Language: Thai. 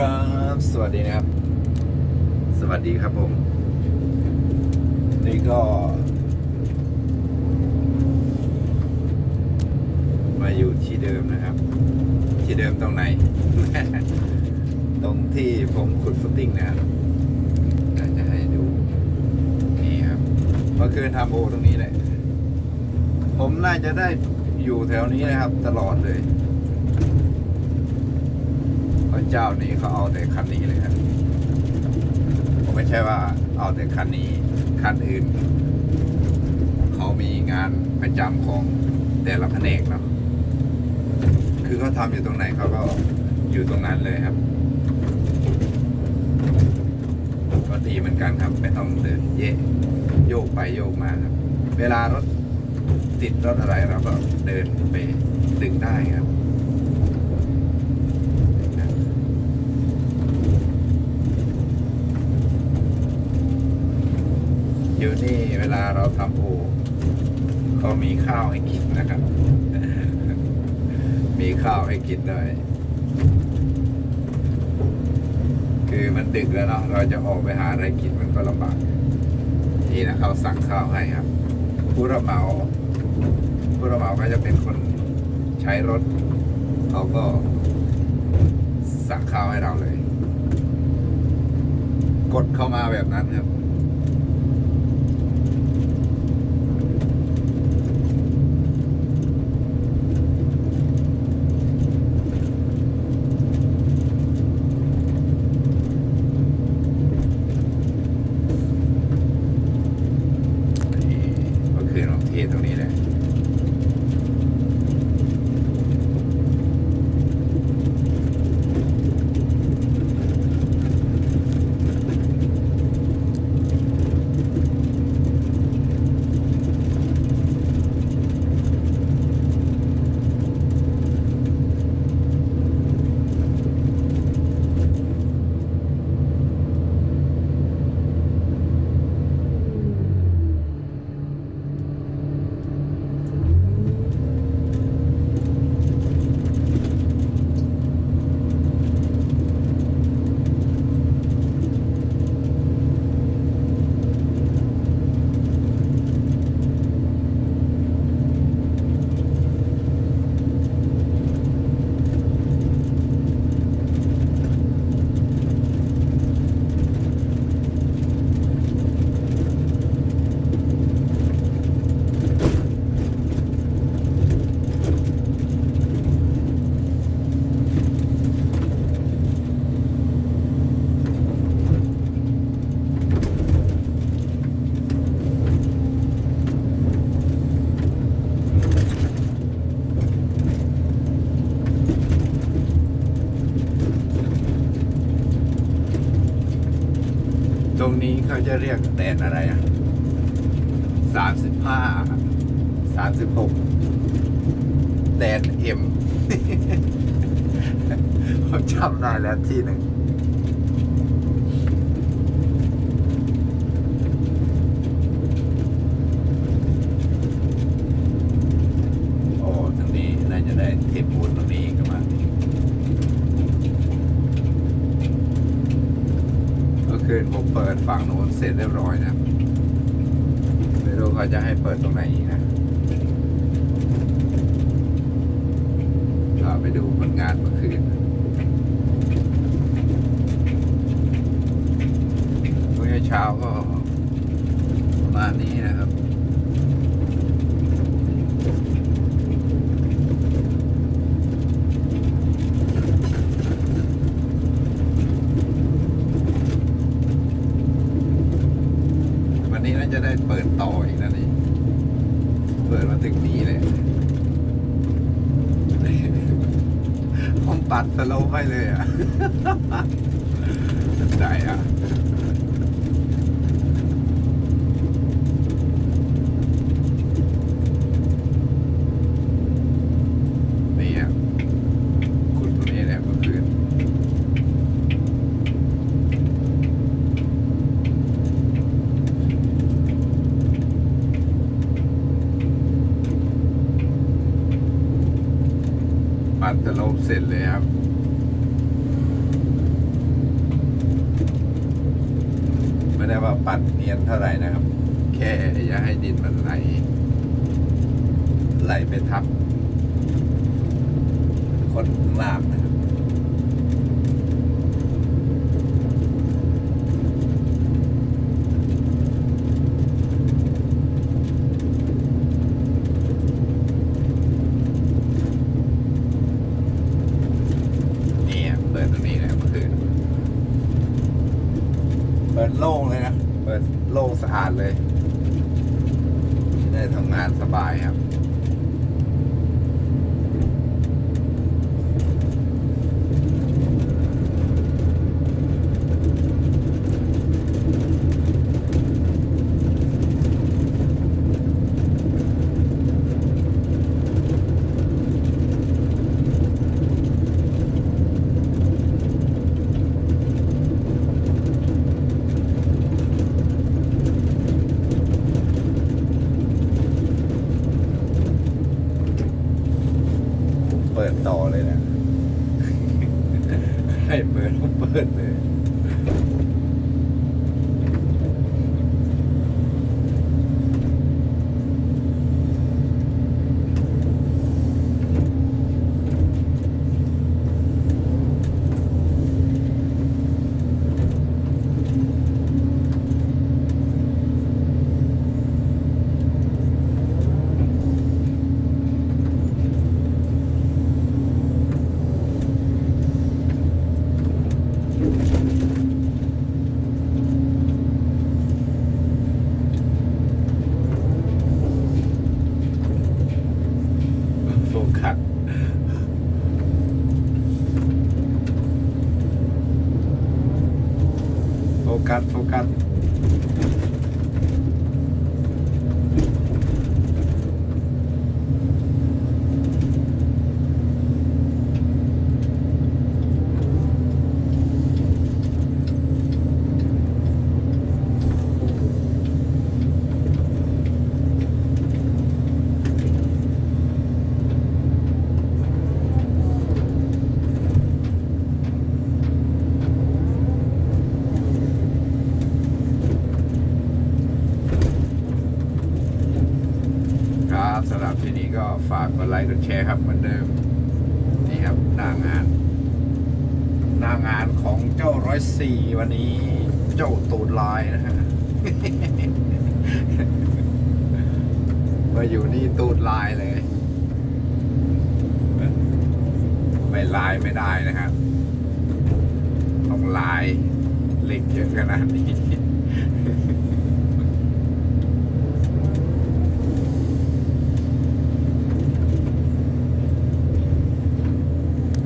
ครับ สวัสดีนะครับ สวัสดีครับผม นี่ก็ มาอยู่ที่เดิมนะครับ ที่เดิมตรงไหน ตรงที่ผมขุดฟุตติ้งนะครับอยากจะให้ดู นี่ครับเมื่อคืนทำโอตรงนี้แหละ ผมน่าจะได้อยู่แถวนี้นะครับ ตลอดเลย เจ้านี้เขาเอาแต่คันนี้เลยครับผมไม่ใช่ว่าเอาแต่คันนี้ คันอื่น เขามีงานประจำของแต่ละแผนกเนาะคือเขาทำอยู่ตรงไหนเขาก็อยู่ตรงนั้นเลยครับก็ดีเหมือนกันครับ ไม่ต้องเดินเยะโยกไปโยกมาครับ เวลารถติดรถอะไรเราก็เดินไปดึงได้ครับ อยู่นี่เวลาเราทำโอเขามีข้าวให้กินนะครับ มีข้าวให้กินด้วย คือมันดึกแล้วเนาะเราจะออกไปหาอะไรกินมันก็ลำบาก นี่นะเขาสั่งข้าวให้ครับ ผู้รับเหมา ผู้รับเหมาก็จะเป็นคนใช้รถ เขาก็สั่งข้าวให้เราเลย กดเข้ามาแบบนั้นครับ นี่เมื่อคืนผมเทตรงนี้ รงนี้เขาจะเรียกแดนอะไรอะสามสิบห้าสามสิบหกแดนเอ็มผมจำได้แล้วที่หนึ่งโอ้ตรงนี้น่าจะได้เทปปูนตรงนี้ก็มา เมื่อคื นผมเปิดฝั่งโน้นเสร็จเรียบร้อยนะไม่รู้เขาจะให้เปิดตรงไหนอีกนะเราไปดูผลงานเมื่อคืนเมื่อเช้าก็ประมาณนี้นะครับ วันนี้น่าจะได้เปิดต่ออีกนะนี่ เปิดมาถึงนี่เลยผมปัดสโลไปเลยอะใจอะ อัตลบเสร็จเลยครับไม่ได้ว่าปัดเนียนเท่าไหร่นะครับ แค่อย่าให้ดินมันไหลไหลไปทับคนล่างนะครับ โล่งสะอาดเลย ได้ทำงานสบายครับ เปิดต่อเลยนะ ให้เปิดก็เปิดเลย โฟกัสโฟกัส โฟกัส ครับสำหรับที่นี้ก็ ฝากกดไลค์กดแชร์ครับเหมือนเดิม นี่ครับหน้างาน หน้างานของเจ้าร้อยสี่วันนี้เจ้าตูดลายนะฮะมาอยู่นี่ตูดลายเลยไม่ลายไม่ได้นะครับต้องลายเล็กเยอะขนาดนี้